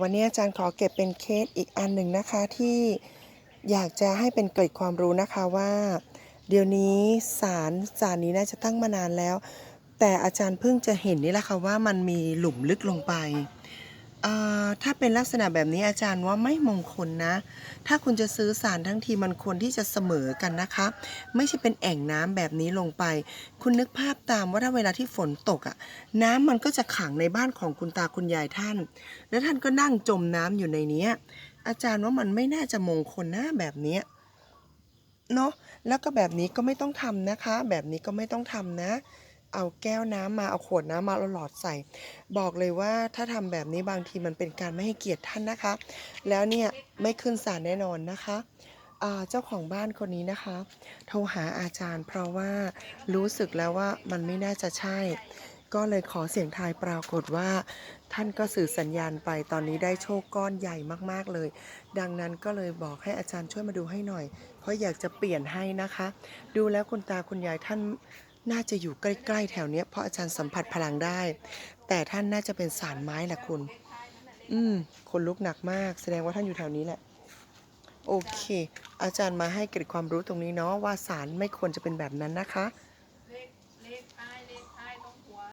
วันนี้อาจารย์ขอเก็บเป็นเคสอีกอันหนึ่งนะคะที่อยากจะให้เป็นเกร็ดความรู้นะคะว่า เดี๋ยวนี้สารสารนี้น่าจะตั้งมานานแล้ว แต่อาจารย์เพิ่งจะเห็นนี่แหละค่ะว่ามันมีหลุมลึกลงไป ถ้าเป็นลักษณะแบบนี้อาจารย์ว่าไม่มงคลนะ ถ้าคุณจะซื้อสารทั้งทีมันควรที่จะเสมอกันนะคะ ไม่ใช่เป็นแอ่งน้ำแบบนี้ลงไป คุณนึกภาพตามว่าถ้าเวลาที่ฝนตกอะ่ะ น้ำมันก็จะขังในบ้านของคุณตาคุณยายท่าน แล้วท่านก็นั่งจมน้ำอยู่ในเนี้ยอาจารย์ว่ามันไม่น่าจะมงคลนะแบบนี้เนาะแล้วก็แบบนี้ก็ไม่ต้องทำนะคะ แบบนี้ก็ไม่ต้องทำนะ เอาแก้วน้ำมาเอาขวดน้ำมาเอาหลอดใส่ บอกเลยว่าถ้าทำแบบนี้บางทีมันเป็นการไม่ให้เกียรติท่านนะคะ แล้วเนี่ยไม่ขึ้นศาลแน่นอนนะคะเจ้าของบ้านคนนี้นะคะ โทรหาอาจารย์ เพราะว่ารู้สึกแล้วว่ามันไม่น่าจะใช่ ก็เลยขอเสียงทายปรากฏว่า ท่านก็สื่อสัญญาณไปตอนนี้ได้โชคก้อนใหญ่มากๆเลย ดังนั้นก็เลยบอกให้อาจารย์ช่วยมาดูให้หน่อย เพราะอยากจะเปลี่ยนให้นะคะ ดูแล้วคุณตาคุณยายท่าน น่าจะอยู่ใกล้ๆแถวเนี้ยเพราะอาจารย์สัมผัสพลังได้ แต่ท่านน่าจะเป็นสารไม้แหละคุณ อืมคนลุกหนักมาก แสดงว่าท่านอยู่แถวนี้แหละ โอเค อาจารย์มาให้เกิดความรู้ตรงนี้เนาะว่าสารไม่ควรจะเป็นแบบนั้นนะคะ